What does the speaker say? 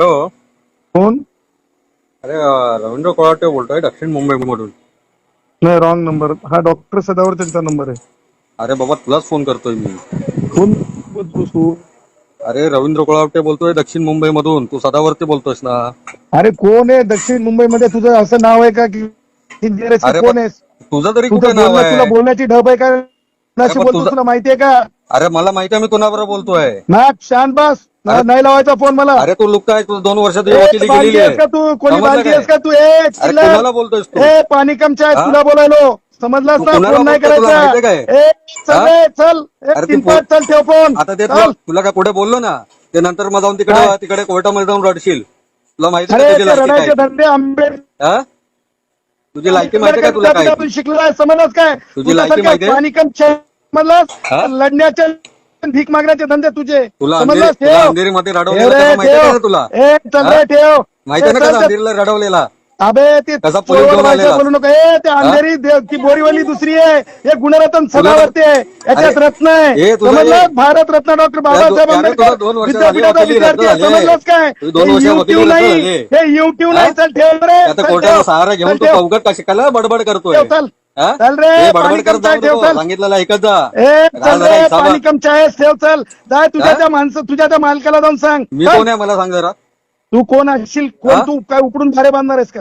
हो. कोण? अरे अं, रवींद्र कोळाटे बोलतोय दक्षिण मुंबईमधून. नाही रॉंग नंबर हा डॉक्टर सदावर त्यांचा नंबर आहे. अरे बाबा तुलाच फोन करतोय मी. कोण तू? अरे रवींद्र कोळावटे बोलतोय दक्षिण मुंबईमधून. तू सदावरती बोलतोयस ना. अरे कोण आहे दक्षिण मुंबईमध्ये? तुझं असं नाव आहे का की इंजिनियर अरे कोण पण आहेस? तुझं तरी कुठे तुझं नाव बोलणं तुला आहे बोलण्याची ढब आहे का? पण बोलतोस तुझं- तुला माहितीये का? अरे मला माहिती आहे मी तुझ्याबरोबर बोलतोय शांत बस ना- नाही लावायचा फोन मला अरे तू लुक काय तू दोन वर्ष तुझी ए, वकिली बालदी गेलेली आहेस आहे का तू कोणी समजलं? आहेस का तू ए अरे चिल्लर. कुणाला बोलतोयस तू ए पाणी कमच्या हा? तुला बोलायलो समजलास तू ना कुणाला फोन नाही बोलतोय तुला करायचा माहितीये काय? ए चल हा? चल अरे एक ती तीन फोन- पाच चल ठेव फोन आता ते चल. तुला काय पुढे बोललो ना ते नंतर मग जाऊन तिकडे काय? तिकडे कोर्टामध्ये जाऊन रडशील तुला माहिती अरे आहे तुझी ते लायकी रडायचे काय धंदे आंबेडकर हा? तुझी लायकी माहिती आहे का तुला काय आपण शिकलोय समजलास काय तुझी लायकी माहिती आहे? पाणी समजलास हा? लढण्याचे भीक मागण्याचे धंदे तुझे तुला अंधेरी ठेव रडवलेलं तुला ए? ठेव माहिती ना. अंधेरीला रडवलेला अबे ते? बोलू नको ए अंधेरी बोरीवली दुसरी आहे हे गुणरत्न सदावर्ती आहे याच्यात रत्न आहे हे हे- भारत रत्न डॉक्टर बाबासाहेब आंबेडकर दोन वर्ष झाली विद्यापीठाचा विद्यार्थी आहे झाली. समजलास काय तुझी दोन वर्ष युट्यूब नाही. हे युट्यूब? नाही चल ठेव रे कोर्टाचा. सहारा घेऊन तू ठेव. अवघड कशाला बडबड करतोय ठेव, चल. चल रे, पाणी कम चाय ठेव, नको. चल. सांगितलेलं ऐकत जा ए राहा चल जरा रे हिसाबात. पाणी कम चायस ठेव चल जाय तुझ्या? त्या माणसं तुझ्या त्या मालकाला जाऊन सांग मी. कोण आहे मला सांग जरा तू कोण असशील कोण? तू काय उकडून भारे बांधणार आहेस का